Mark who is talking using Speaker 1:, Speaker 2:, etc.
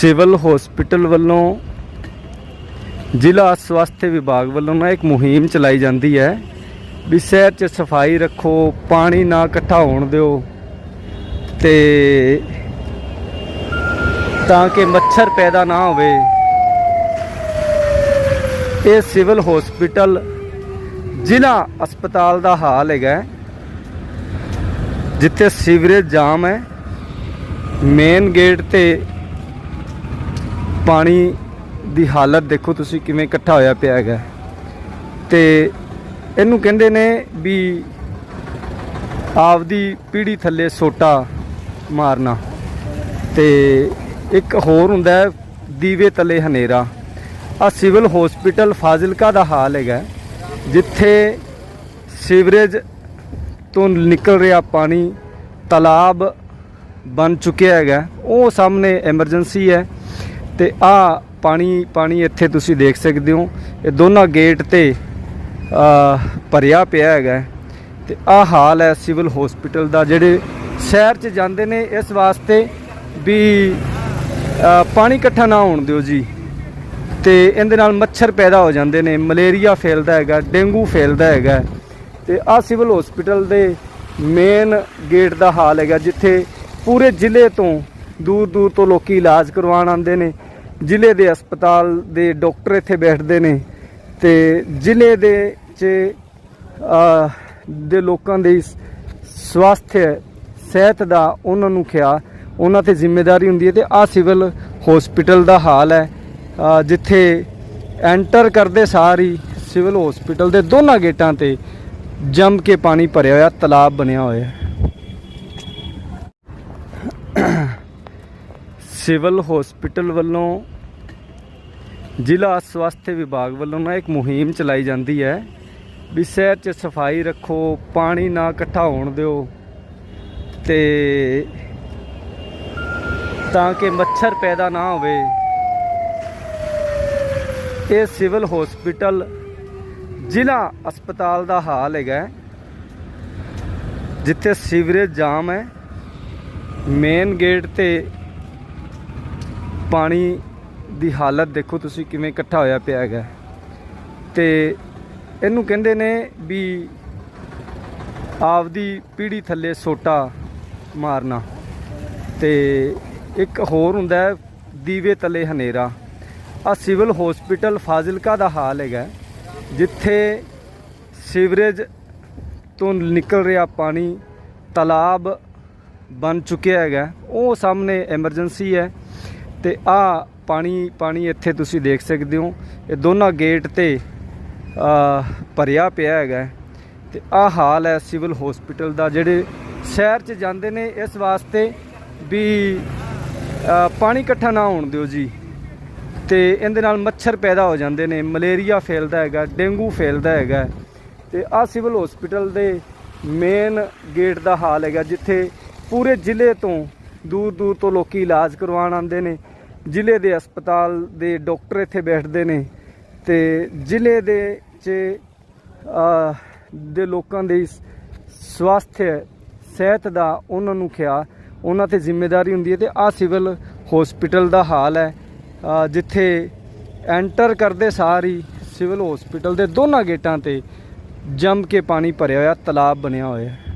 Speaker 1: Civil hospital ਵੱਲੋਂ ਜ਼ਿਲ੍ਹਾ ਸਵਾਸਥ ਵਿਭਾਗ ਵੱਲੋਂ ਨਾ ਇੱਕ ਮੁਹਿੰਮ ਚਲਾਈ ਜਾਂਦੀ ਹੈ ਵੀ ਸ਼ਹਿਰ 'ਚ ਸਫ਼ਾਈ ਰੱਖੋ, ਪਾਣੀ ਨਾ ਇਕੱਠਾ ਹੋਣ ਦਿਓ ਤੇ ਤਾਂ ਕਿ ਮੱਛਰ ਪੈਦਾ ਨਾ ਹੋਵੇ। ਇਹ ਸਿਵਲ ਹਸਪੀਟਲ ਜ਼ਿਲ੍ਹਾ ਹਸਪਤਾਲ ਦਾ ਹਾਲ ਹੈਗਾ ਜਿੱਥੇ ਸੀਵਰੇਜ ਜਾਮ ਹੈ। ਮੇਨ ਗੇਟ ਤੇ ਪਾਣੀ ਦੀ ਹਾਲਤ ਦੇਖੋ ਤੁਸੀਂ ਕਿਵੇਂ ਇਕੱਠਾ ਹੋਇਆ ਪਿਆ ਹੈਗਾ। ਤੇ ਇਹਨੂੰ ਕਹਿੰਦੇ ਨੇ ਵੀ ਆਪਦੀ ਪੀੜੀ ਥੱਲੇ ਸੋਟਾ ਮਾਰਨਾ। ਤੇ ਇੱਕ ਹੋਰ ਹੁੰਦਾ ਦੀਵੇ ਤਲੇ ਹਨੇਰਾ। ਆ ਸਿਵਲ ਹਸਪੀਟਲ ਫਾਜ਼ਿਲਕਾ ਦਾ ਹਾਲ ਹੈਗਾ। ਜਿੱਥੇ ਸੀਵਰੇਜ ਤੋਂ ਨਿਕਲ ਰਿਹਾ ਪਾਣੀ ਤਾਲਾਬ ਬਣ ਚੁੱਕਿਆ ਹੈਗਾ। ਉਹ ਸਾਹਮਣੇ ਐਮਰਜੈਂਸੀ ਹੈ। ਤੇ ਆ ਪਾਣੀ ਪਾਣੀ ਇੱਥੇ ਤੁਸੀਂ ਦੇਖ ਸਕਦੇ ਹੋ। ਇਹ ਦੋਨਾਂ ਗੇਟ ਤੇ ਭਰਿਆ ਪਿਆ ਹੈਗਾ ਤੇ ਆ ਹਾਲ ਹੈ ਸਿਵਲ ਹਸਪੀਟਲ ਦਾ, ਜਿਹੜੇ ਸ਼ਹਿਰ 'ਚ ਜਾਂਦੇ ਨੇ ਇਸ ਵਾਸਤੇ ਵੀ ਪਾਣੀ ਇਕੱਠਾ ਨਾ ਹੋਣ ਦਿਓ ਜੀ। ਤੇ ਇਹਦੇ ਨਾਲ ਮੱਛਰ ਪੈਦਾ ਹੋ ਜਾਂਦੇ ਨੇ, ਮਲੇਰੀਆ ਫੈਲਦਾ ਹੈਗਾ, ਡੇਂਗੂ ਫੈਲਦਾ ਹੈਗਾ ਤੇ ਆ ਸਿਵਲ ਹਸਪੀਟਲ ਦੇ ਮੇਨ ਗੇਟ ਦਾ ਹਾਲ ਹੈਗਾ, ਜਿੱਥੇ ਪੂਰੇ ਜ਼ਿਲ੍ਹੇ ਤੋਂ ਦੂਰ ਦੂਰ ਤੋਂ ਲੋਕੀ ਇਲਾਜ ਕਰਵਾਉਣ ਆਉਂਦੇ ਨੇ। ਜ਼ਿਲ੍ਹੇ ਦੇ ਹਸਪਤਾਲ ਦੇ ਡਾਕਟਰ ਇੱਥੇ ਬੈਠਦੇ ਨੇ ਤੇ ਜ਼ਿਲ੍ਹੇ ਦੇ ਚ ਦੇ ਲੋਕਾਂ ਦੇ ਸਵਾਸਥ, ਸਿਹਤ ਦਾ ਉਹਨਾਂ ਨੂੰ ਖਿਆ, ਉਹਨਾਂ ਤੇ ਜ਼ਿੰਮੇਵਾਰੀ ਹੁੰਦੀ ਹੈ ਤੇ ਆ ਸਿਵਲ ਹਸਪੀਟਲ ਦਾ ਹਾਲ ਹੈ। ਜਿੱਥੇ ਐਂਟਰ ਕਰਦੇ ਸਾਰ ਹੀ ਸਿਵਲ ਹਸਪੀਟਲ ਦੇ ਦੋਨਾਂ ਗੇਟਾਂ ਤੇ ਜੰਮ ਕੇ ਪਾਣੀ ਭਰਿਆ ਹੋਇਆ, ਤਲਾਬ ਬਣਿਆ ਹੋਇਆ ਹੈ। ਸਿਵਲ ਹਸਪੀਟਲ ਵੱਲੋਂ ਜ਼ਿਲ੍ਹਾ ਸਵਾਸਥ ਵਿਭਾਗ ਵੱਲੋਂ ਨਾ ਇੱਕ ਮੁਹਿੰਮ ਚਲਾਈ ਜਾਂਦੀ ਹੈ ਵੀ ਸ਼ਹਿਰ 'ਚ ਸਫ਼ਾਈ ਰੱਖੋ, ਪਾਣੀ ਨਾ ਇਕੱਠਾ ਹੋਣ ਦਿਓ ਤੇ ਤਾਂ ਕਿ ਮੱਛਰ ਪੈਦਾ ਨਾ ਹੋਵੇ। ਇਹ ਸਿਵਲ ਹਸਪੀਟਲ ਜ਼ਿਲ੍ਹਾ ਹਸਪਤਾਲ ਦਾ ਹਾਲ ਹੈਗਾ ਜਿੱਥੇ ਸੀਵਰੇਜ ਜਾਮ ਹੈ। ਮੇਨ ਗੇਟ ਤੇ ਪਾਣੀ ਦੀ ਹਾਲਤ ਦੇਖੋ ਤੁਸੀਂ ਕਿਵੇਂ ਇਕੱਠਾ ਹੋਇਆ ਪਿਆ ਹੈਗਾ। ਤੇ ਇਹਨੂੰ ਕਹਿੰਦੇ ਨੇ ਵੀ ਆਪਦੀ ਪੀੜੀ ਥੱਲੇ ਸੋਟਾ ਮਾਰਨਾ। ਤੇ ਇੱਕ ਹੋਰ ਹੁੰਦਾ ਹੈ, ਦੀਵੇ ਤਲੇ ਹਨੇਰਾ। ਆ ਸਿਵਲ ਹਸਪੀਟਲ ਫਾਜ਼ਿਲਕਾ ਦਾ ਹਾਲ ਹੈਗਾ। ਜਿੱਥੇ ਸੀਵਰੇਜ ਤੋਂ ਨਿਕਲ ਰਿਹਾ ਪਾਣੀ, ਤਾਲਾਬ ਬਣ ਚੁੱਕਿਆ ਹੈਗਾ। ਉਹ ਸਾਹਮਣੇ ਐਮਰਜੈਂਸੀ ਹੈ। ਤੇ ਆ ਪਾਣੀ ਪਾਣੀ ਇੱਥੇ ਤੁਸੀਂ ਦੇਖ ਸਕਦੇ ਹੋ। ਇਹ ਦੋਨਾਂ ਗੇਟ ਤੇ ਭਰਿਆ ਪਿਆ ਹੈਗਾ। ਤੇ ਆ ਹਾਲ ਹੈ ਸਿਵਲ ਹਸਪੀਟਲ ਦਾ, ਜਿਹੜੇ ਸ਼ਹਿਰ 'ਚ ਜਾਂਦੇ ਨੇ ਇਸ ਵਾਸਤੇ ਵੀ ਪਾਣੀ ਇਕੱਠਾ ਨਾ ਹੋਣ ਦਿਓ ਜੀ। ਤੇ ਇਹਦੇ ਨਾਲ ਮੱਛਰ ਪੈਦਾ ਹੋ ਜਾਂਦੇ ਨੇ, ਮਲੇਰੀਆ ਫੈਲਦਾ ਹੈਗਾ, ਡੇਂਗੂ ਫੈਲਦਾ ਹੈਗਾ। ਤੇ ਆ ਸਿਵਲ ਹਸਪੀਟਲ ਦੇ ਮੇਨ ਗੇਟ ਦਾ ਹਾਲ ਹੈਗਾ, ਜਿੱਥੇ ਪੂਰੇ ਜ਼ਿਲ੍ਹੇ ਤੋਂ ਦੂਰ ਦੂਰ ਤੋਂ ਲੋਕੀ ਇਲਾਜ ਕਰਵਾਉਣ ਆਉਂਦੇ ਨੇ। ਜ਼ਿਲ੍ਹੇ ਦੇ ਹਸਪਤਾਲ ਦੇ ਡਾਕਟਰ ਇੱਥੇ ਬੈਠਦੇ ਨੇ ਤੇ ਜ਼ਿਲ੍ਹੇ ਦੇ ਚ ਦੇ ਲੋਕਾਂ ਦੇ ਸਵਾਸਥ, ਸਿਹਤ ਦਾ ਉਹਨਾਂ ਨੂੰ ਖਿਆ ਉਹਨਾਂ ਤੇ ਜ਼ਿੰਮੇਵਾਰੀ ਹੁੰਦੀ ਹੈ ਤੇ ਆ ਸਿਵਲ ਹਸਪੀਟਲ ਦਾ ਹਾਲ ਹੈ। ਜਿੱਥੇ ਐਂਟਰ ਕਰਦੇ ਸਾਰ ਹੀ ਸਿਵਲ ਹਸਪੀਟਲ ਦੇ ਦੋਨਾਂ ਗੇਟਾਂ ਤੇ ਜੰਮ ਕੇ ਪਾਣੀ ਭਰਿਆ ਹੋਇਆ, ਤਲਾਬ ਬਣਿਆ ਹੋਇਆ। ਹੈ